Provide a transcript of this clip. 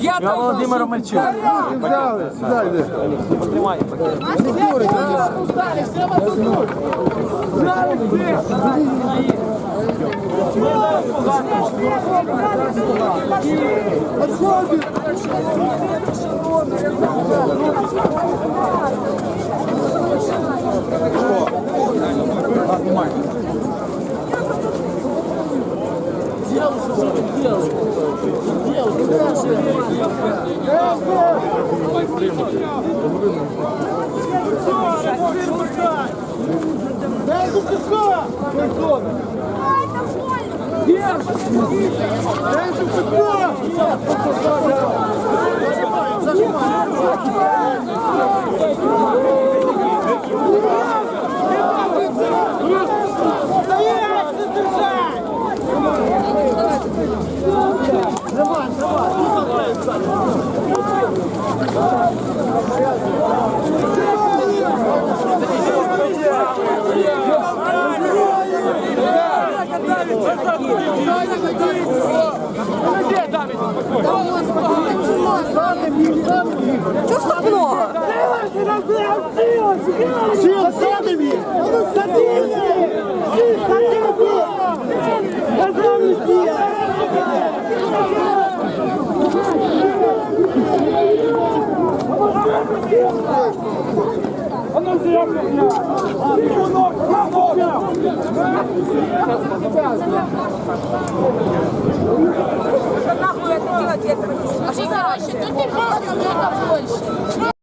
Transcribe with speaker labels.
Speaker 1: Я
Speaker 2: Володимир
Speaker 3: сюди йди.
Speaker 4: Чого ж так много?
Speaker 3: Сіл, садим
Speaker 4: А що за гроші? Тут не просто, тут больше.